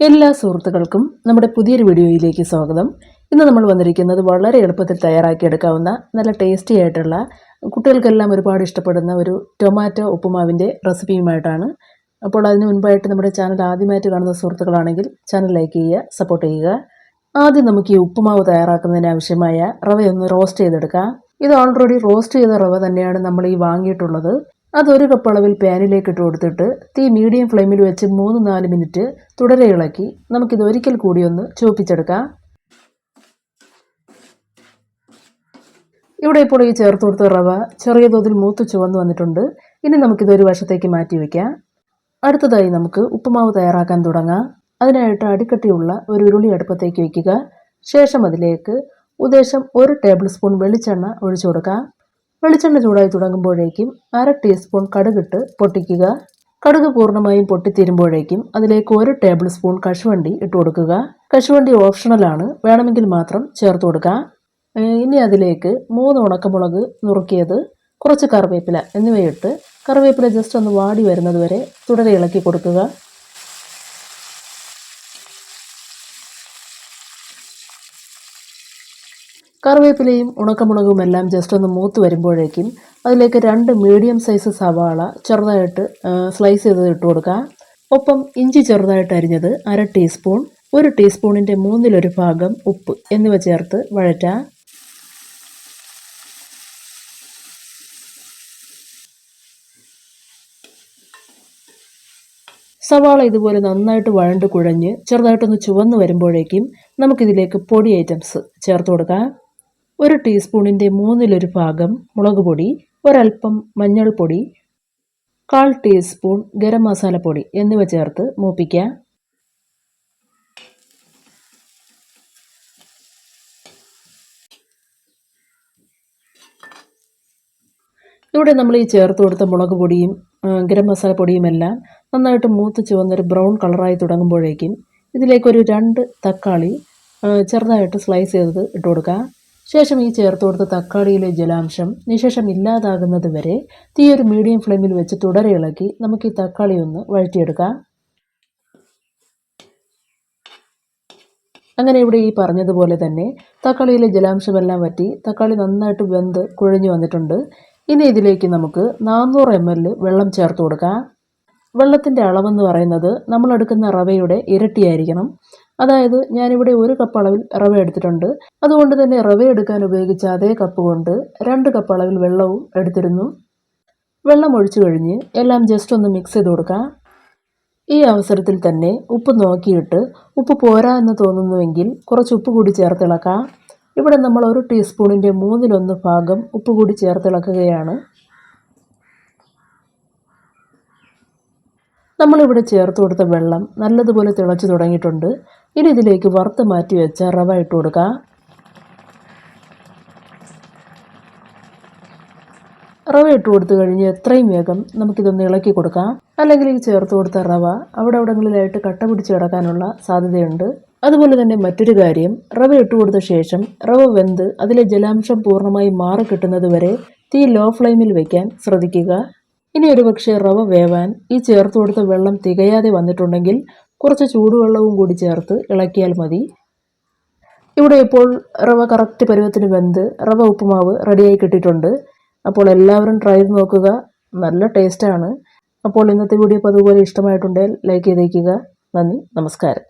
എല്ലാ സുഹൃത്തുക്കൾക്കും നമ്മുടെ പുതിയൊരു വീഡിയോയിലേക്ക് സ്വാഗതം. ഇന്ന് നമ്മൾ വന്നിരിക്കുന്നത് വളരെ എളുപ്പത്തിൽ തയ്യാറാക്കിയെടുക്കാവുന്ന നല്ല ടേസ്റ്റി ആയിട്ടുള്ള കുട്ടികൾക്കെല്ലാം ഒരുപാട് ഇഷ്ടപ്പെടുന്ന ഒരു ടൊമാറ്റോ ഉപ്പുമാവിന്റെ റെസിപ്പിയുമായിട്ടാണ് അപ്പോൾ അതിന് മുൻപായിട്ട് നമ്മുടെ ചാനൽ ആദ്യമായിട്ട് കാണുന്ന സുഹൃത്തുക്കളാണെങ്കിൽ ചാനൽ ലൈക്ക് ചെയ്യുക സപ്പോർട്ട് ചെയ്യുക. ആദ്യം നമുക്ക് ഈ ഉപ്പുമാവ് തയ്യാറാക്കുന്നതിന് ആവശ്യമായ റവയൊന്ന് റോസ്റ്റ് ചെയ്തെടുക്കാം. ഇത് ഓൾറെഡി റോസ്റ്റ് ചെയ്ത റവ തന്നെയാണ് നമ്മൾ ഈ വാങ്ങിയിട്ടുള്ളത്. അതൊരു കപ്പ് അളവിൽ പാനിലേക്ക് ഇട്ട് കൊടുത്തിട്ട് തീ മീഡിയം ഫ്ലെയിമിൽ വെച്ച് മൂന്ന് നാല് മിനിറ്റ് തുടരെ ഇളക്കി. നമുക്കിത് ഒരിക്കൽ കൂടി ഒന്ന് ചുവപ്പിച്ചെടുക്കാം. ഇവിടെ ഇപ്പോൾ ഈ ചേർത്ത് കൊടുത്ത റവ ചെറിയ തോതിൽ മൂത്ത് ചുവന്ന് വന്നിട്ടുണ്ട്. ഇനി നമുക്കിത് ഒരു വശത്തേക്ക് മാറ്റി വയ്ക്കാം അടുത്തതായി നമുക്ക് ഉപ്പുമാവ് തയ്യാറാക്കാൻ തുടങ്ങാം. അതിനായിട്ട് അടിക്കട്ടിയുള്ള ഒരു ഉരുളി അടുപ്പത്തേക്ക് വയ്ക്കുക ശേഷം അതിലേക്ക് ഉദ്ദേശം ഒരു ടേബിൾ സ്പൂൺ വെളിച്ചെണ്ണ ഒഴിച്ചു കൊടുക്കാം. വെളിച്ചെണ്ണ ചൂടായി തുടങ്ങുമ്പോഴേക്കും അര ടീസ്പൂൺ കടുകിട്ട് പൊട്ടിക്കുക. കടുക് പൂർണമായും പൊട്ടിത്തീരുമ്പോഴേക്കും അതിലേക്ക് ഒരു ടേബിൾ സ്പൂൺ കശുവണ്ടി ഇട്ട് കൊടുക്കുക. കശുവണ്ടി ഓപ്ഷണലാണ് വേണമെങ്കിൽ മാത്രം ചേർത്ത് കൊടുക്കുക ഇനി അതിലേക്ക് മൂന്ന് ഉണക്കമുളക് നുറുക്കിയത് കുറച്ച് കറിവേപ്പില എന്നിവയിട്ട് കറിവേപ്പില ജസ്റ്റ് ഒന്ന് വാടി വരുന്നത് വരെ തുടരെ ഇളക്കി കൊടുക്കുക. കറിവേപ്പിലയും ഉണക്കമുളകും എല്ലാം ജസ്റ്റ് ഒന്ന് മൂത്ത് വരുമ്പോഴേക്കും അതിലേക്ക് രണ്ട് മീഡിയം സൈസ് സവാള ചെറുതായിട്ട് സ്ലൈസ് ചെയ്ത് ഇട്ട് കൊടുക്കുക. ഒപ്പം ഇഞ്ചി ചെറുതായിട്ട് അരിഞ്ഞത് അര ടീസ്പൂൺ ഒരു ടീസ്പൂണിന്റെ മൂന്നിലൊരു ഭാഗം ഉപ്പ് എന്നിവ ചേർത്ത് വഴറ്റാം സവാള ഇതുപോലെ നന്നായിട്ട് വഴണ്ട് കുഴഞ്ഞ് ചെറുതായിട്ടൊന്ന് ചുവന്ന് വരുമ്പോഴേക്കും നമുക്കിതിലേക്ക് പൊടി ഐറ്റംസ് ചേർത്ത് കൊടുക്കാം. ഒരു ടീസ്പൂണിന്റെ മൂന്നിലൊരു ഭാഗം മുളക് പൊടി ഒരൽപ്പം മഞ്ഞൾപ്പൊടി കാൽ ടീസ്പൂൺ ഗരം മസാലപ്പൊടി എന്നിവ ചേർത്ത് മൂപ്പിക്കാം. ഇവിടെ നമ്മൾ ഈ ചേർത്ത് കൊടുത്ത മുളക് പൊടിയും ഗരം മസാലപ്പൊടിയും എല്ലാം നന്നായിട്ട് മൂത്ത് ചുവന്നൊരു ബ്രൗൺ കളറായി തുടങ്ങുമ്പോഴേക്കും ഇതിലേക്കൊരു രണ്ട് തക്കാളി ചെറുതായിട്ട് സ്ലൈസ് ചെയ്തത് ഇട്ട് കൊടുക്കുക ശേഷം ഈ ചേർത്ത് കൊടുത്ത തക്കാളിയിലെ ജലാംശം നിശേഷം ഇല്ലാതാകുന്നത് വരെ തീ ഒരു മീഡിയം ഫ്ലെയിമിൽ വെച്ച് തുടരെ ഇളക്കി നമുക്ക് ഈ തക്കാളി ഒന്ന് വഴറ്റിയെടുക്കാം. അങ്ങനെ ഇവിടെ ഈ പറഞ്ഞതുപോലെ തന്നെ തക്കാളിയിലെ ജലാംശമെല്ലാം വറ്റി തക്കാളി നന്നായിട്ട് വെന്ത് കുഴഞ്ഞു വന്നിട്ടുണ്ട്. ഇനി ഇതിലേക്ക് നമുക്ക് നാനൂറ് എം എൽ വെള്ളം ചേർത്ത് കൊടുക്കാം. വെള്ളത്തിന്റെ അളവെന്ന് പറയുന്നത് നമ്മൾ എടുക്കുന്ന റവയുടെ ഇരട്ടിയായിരിക്കണം. അതായത് ഞാനിവിടെ ഒരു കപ്പ് അളവിൽ റവ എടുത്തിട്ടുണ്ട്. അതുകൊണ്ട് തന്നെ റവ എടുക്കാൻ ഉപയോഗിച്ച അതേ കപ്പ് കൊണ്ട് രണ്ട് കപ്പ് അളവിൽ വെള്ളവും എടുത്തിരുന്നു. വെള്ളം ഒഴിച്ചു കഴിഞ്ഞ് എല്ലാം ജസ്റ്റ് ഒന്ന് മിക്സ് ചെയ്ത് കൊടുക്കാം. ഈ അവസരത്തിൽ തന്നെ ഉപ്പ് നോക്കിയിട്ട് ഉപ്പ് പോരാ എന്ന് തോന്നുന്നുവെങ്കിൽ കുറച്ച് ഉപ്പ് കൂടി ചേർത്തിളക്കാം ഇവിടെ നമ്മൾ ഒരു ടീസ്പൂണിന്റെ മൂന്നിലൊന്ന് ഭാഗം ഉപ്പ് കൂടി ചേർത്തിളക്കുകയാണ് നമ്മളിവിടെ ചേർത്ത് കൊടുത്ത വെള്ളം നല്ലതുപോലെ തിളച്ചു തുടങ്ങിയിട്ടുണ്ട്. ഇനി ഇതിലേക്ക് വറുത്ത് മാറ്റി വെച്ച റവ ഇട്ട് കൊടുക്കുക റവ ഇട്ട് കൊടുത്തു കഴിഞ്ഞ് എത്രയും വേഗം നമുക്കിതൊന്ന് ഇളക്കി കൊടുക്കാം. അല്ലെങ്കിൽ ഈ ചേർത്ത് കൊടുത്ത റവ അവിടെ അവിടങ്ങളിലായിട്ട് കട്ട പിടിച്ച് കിടക്കാനുള്ള സാധ്യതയുണ്ട്. അതുപോലെ തന്നെ മറ്റൊരു കാര്യം റവ ഇട്ട് കൊടുത്ത ശേഷം റവ വെന്ത് അതിലെ ജലാംശം പൂർണമായി മാറി കിട്ടുന്നത് വരെ തീ ലോ ഫ്ലെയിമിൽ വയ്ക്കാൻ ശ്രദ്ധിക്കുക. ഇനി ഒരുപക്ഷെ റവ വേവാൻ ഈ ചേർത്ത് കൊടുത്ത വെള്ളം തികയാതെ വന്നിട്ടുണ്ടെങ്കിൽ കുറച്ച് ചൂടുവെള്ളവും കൂടി ചേർത്ത് ഇളക്കിയാൽ മതി. ഇവിടെ ഇപ്പോൾ റവ കറക്റ്റ് പരുവത്തിന് വെന്ത് റവ ഉപ്പുമാവ് റെഡിയായി കിട്ടിയിട്ടുണ്ട്. അപ്പോൾ എല്ലാവരും ട്രൈ ചെയ്ത് നോക്കുക. നല്ല ടേസ്റ്റാണ്. അപ്പോൾ ഇന്നത്തെ വീഡിയോ അതുപോലെ ഇഷ്ടമായിട്ടുണ്ടെങ്കിൽ ലൈക്ക് ചെയ്തേക്കുക. നന്ദി നമസ്കാരം.